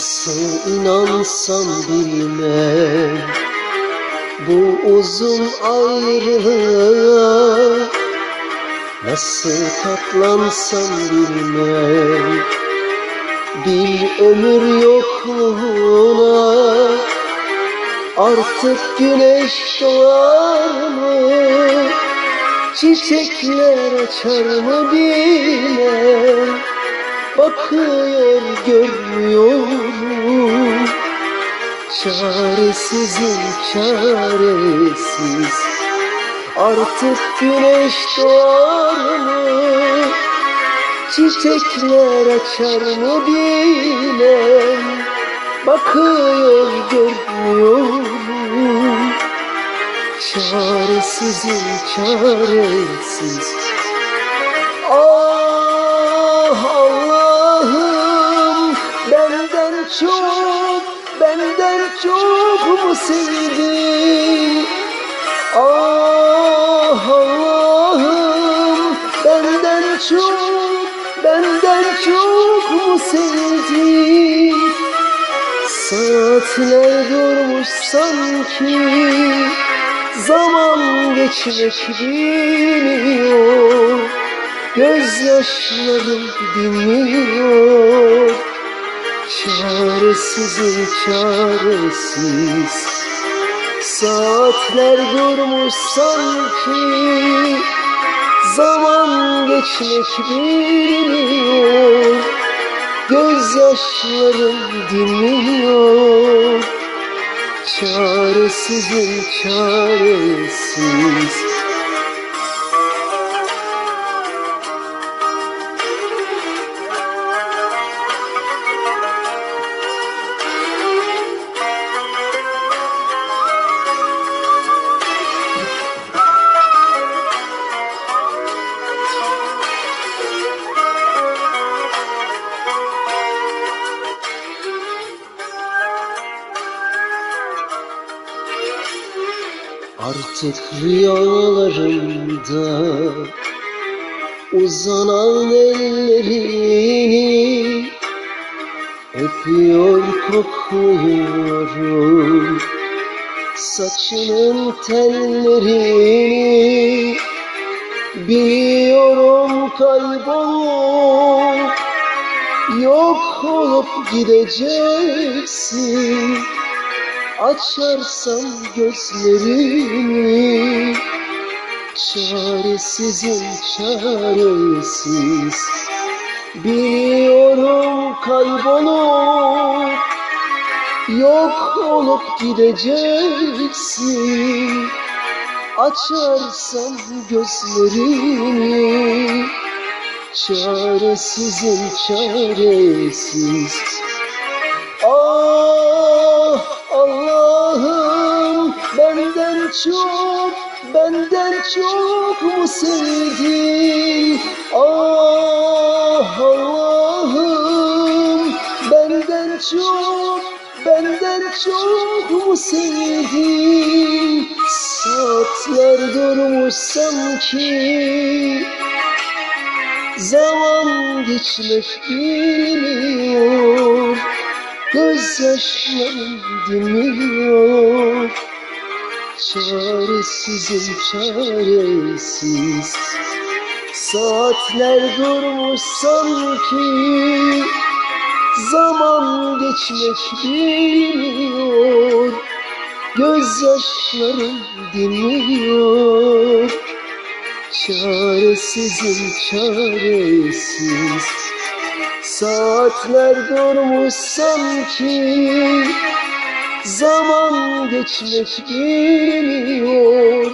Nasıl inansam bilmem. Bu uzun ayrılığa Nasıl katlansam bilmem. Bir ömür yokluğuna Artık güneş doğar mı? Çiçekler açar mı bilmem. Bakıyor görmüyorum Çaresizim çaresiz. Artık güneş doğar mı? Çiçekler açar mı bilmem. Bakıyor görmüyorum Çaresizim çaresiz. Ah Allah'ım benden çok çok mu sevdin Ah Allah'ım benden çok benden çok mu sevdin Saatler durmuş sanki Zaman geçmek bilmiyor. Gözyaşlarım dinmiyor Çaresizim çaresiz. Saatler durmuş sanki. Zaman geçmek bilmiyor Gözyaşlarım dinmiyor Çaresizim çaresiz Artık rüyalarımda uzanan ellerini öpüyor kokluyorum. Saçının tellerini biliyorum kaybolup yok olup gideceksin Açarsam gözlerimi Çaresizim çaresiz. Biliyorum kaybolup Yok olup gideceksin. Açarsam gözlerimi Çaresizim çaresiz benden çok benden çok mu sevdin? Ah Allah'ım benden çok benden çok mu sevdin? Saatler durmuş sanki Zaman geçmek bilmiyor Gözyaşlarım dinmiyor Çaresizim çaresiz. Saatler durmuş sanki Zaman geçmek bilmiyor. Gözyaşlarım dinmiyor. Çaresizim çaresiz. Saatler durmuş sanki Zaman geçmek bilmiyor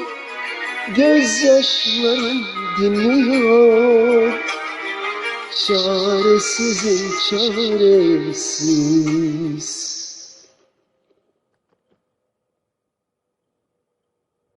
Gözyaşlarım dinmiyor Çaresizim çaresiz